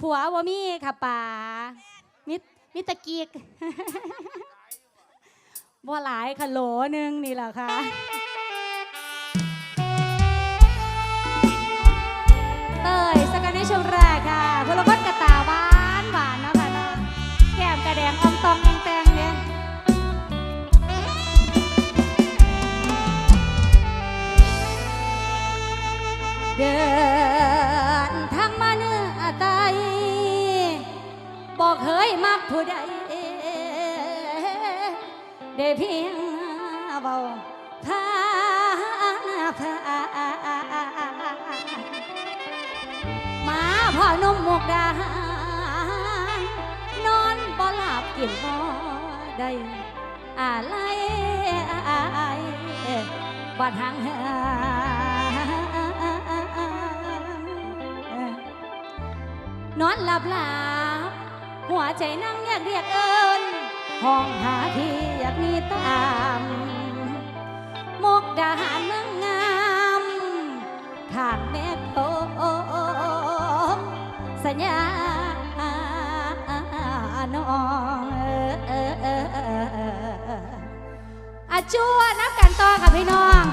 ผัวว่มีค่ะป๋ามิมิตะกีกบ่หลายค่ะโหลนึงนี่แหละค่ะเตยสกันในชมรกค่ะพลพนกระตาหวานหวานเนาะค่ะเนาะแก้มกระแดงอมตองแองแตง เคยมักผู้ใดได้เพียงเบาพานพามาพอนมหมกดานอนบ่หลับกินบ่ได้อะไรบัดหางนอนหลับหลับ หัวใจนั่งอยากเรียกเอิญห้องหาที่อยากมีตามมกดาหารเมืองงามทางแม่โคมสัญญาน้องอาจัวนับกันต่อครับพี่น้อง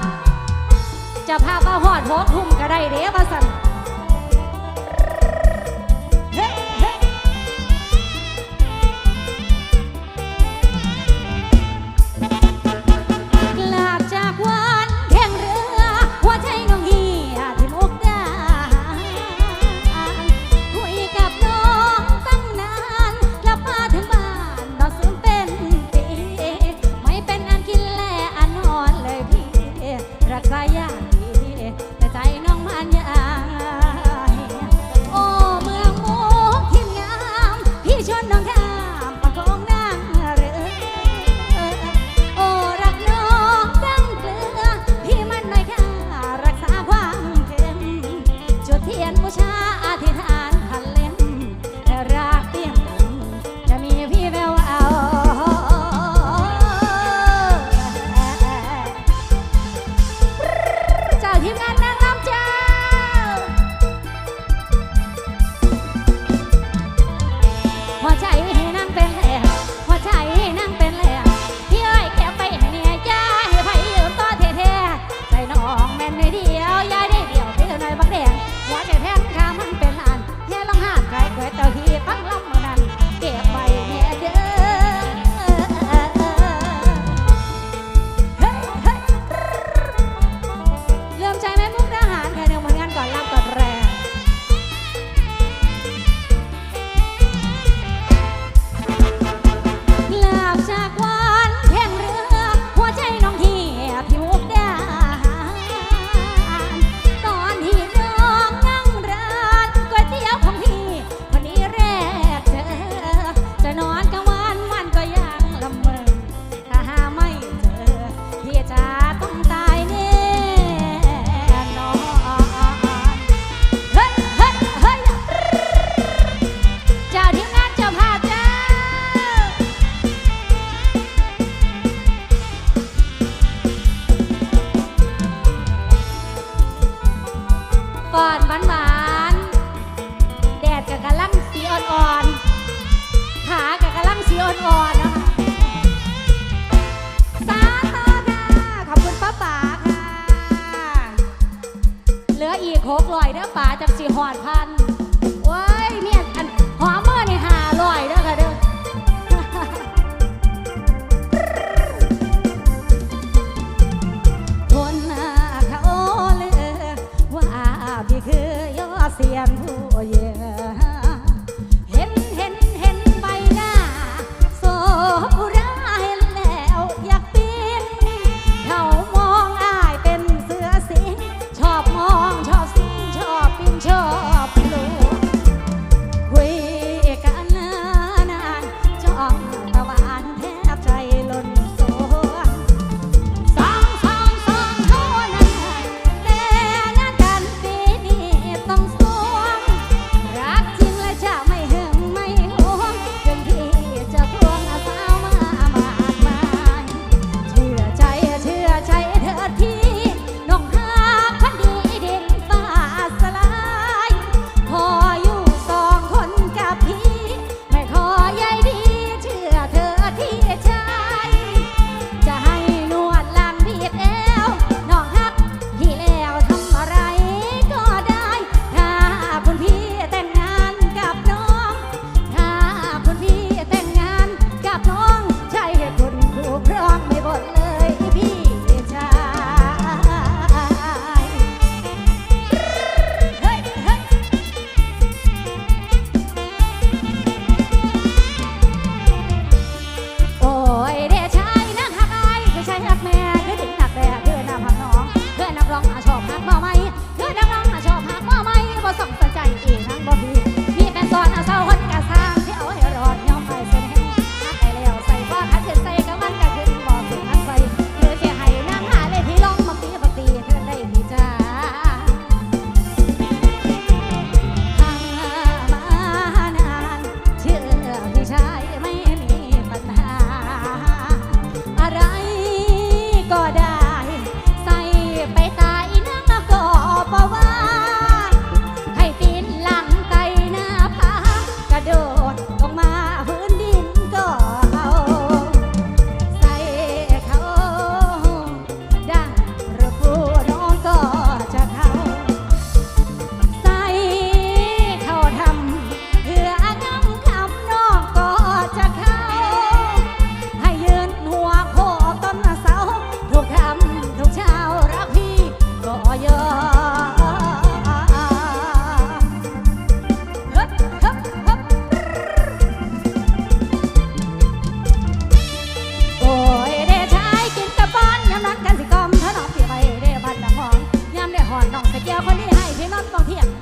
จะพาไปหอดหัวทุ่มก็ได้เด้มาสั่น เทียนบูชา ขาแกกำลังสีอ่อนๆนะคะสาธุค่ะ ขอบคุณป้าป๋าค่ะ เหลืออีกหกลอยเด้อป๋าจากสีหอดพันว้ยเนี่ยอันหอมเมื่อนี่หาลอยเด้อค่ะเด้อคนเขาเลือว่าพี่คือยอดเสียงผู้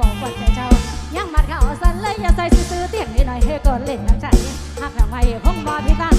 บอกว่าใจเจ้า ยังมัดเขาสั่นเลยอย่าใส่ซื่อเตียงนิดหน่อยเฮ้ก่อนเล่นน้ำใจหักทำไมพงบ่พิตา